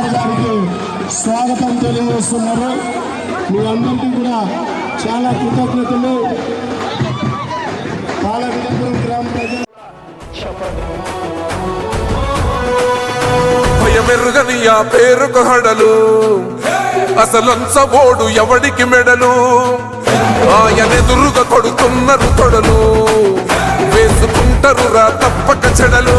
Sir గారికి స్వాగతం తెలియజేస్తున్నారు. మీ అందరికీ కూడా చాలా కృతజ్ఞతలు. పాలవిడపురం గ్రామ ప్రజలు. భయమెరుగని ఆ పేరుకు హడలు. అసలంచబోడు ఎవడికి మెడలు? ఆయనెదురుగా కొడుతున్నారు తొడలు. వేసుకుంటారు రా తప్పక చెడలు.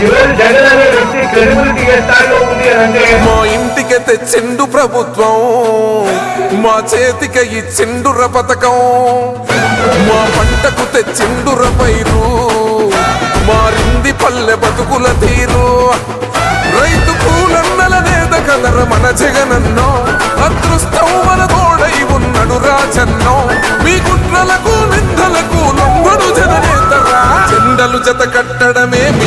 ఈరోజు జగన్ అనే వ్యక్తి క్రెడిబిలిటీ ఏ స్థాయిలో ఉంది అంటే మా ఇంటికి తెచ్చిండు ప్రభుత్వం మా చేతికి ఇచ్చిండుర పథకం మా పంటకు తెచ్చిండుర పైరు మారింది పల్లె బతుకుల తీరు. రైతు కూలన్నల నేత కదర మన జగనన్నో అదృష్టం మన గోడై ఉన్నడు రాజన్నో. మీ కుట్రలకు నిందలకు లొంగడు జననేతరా జెండలు జత కట్టడమే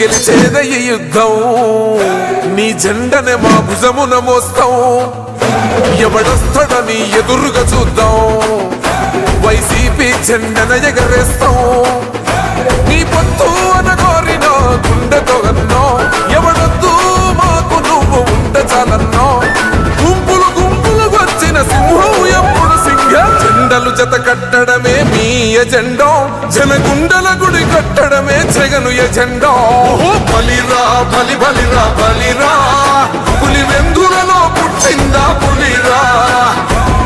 గెలిచేద ఈ యుద్ధం. నీ జెండనే మా భుజమున మోస్తాం. ఎవడొస్తాడని ఎదురుగా చూద్దాం. వైసీపీ జెండన ఎగరేస్తాం. నీ పొత్తు అనగోరిన కట్టడమే మీ ఎజెండో. జనగుండల గుడి కట్టడమే జగను ఎజెండో. ఓహో బలిరా బలి బలిరా. బలిరా పులి వెందులలో పుట్టిందా పులిరా.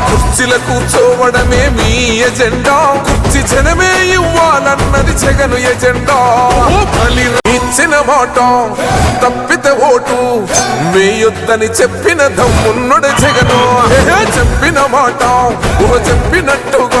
కుర్చీల కూర్చోవడమే మీ ఎజెండా. కుర్చీ జనమే ఇవ్వాలన్నది జగను ఎజెండా. బలి బలిరా. ఇచ్చిన మాట తప్పిత ఓటు. వేయొద్దని చెప్పిన దమ్మున్నడు జగను. చెప్పిన మాట ఓ చెప్పినట్టుగా.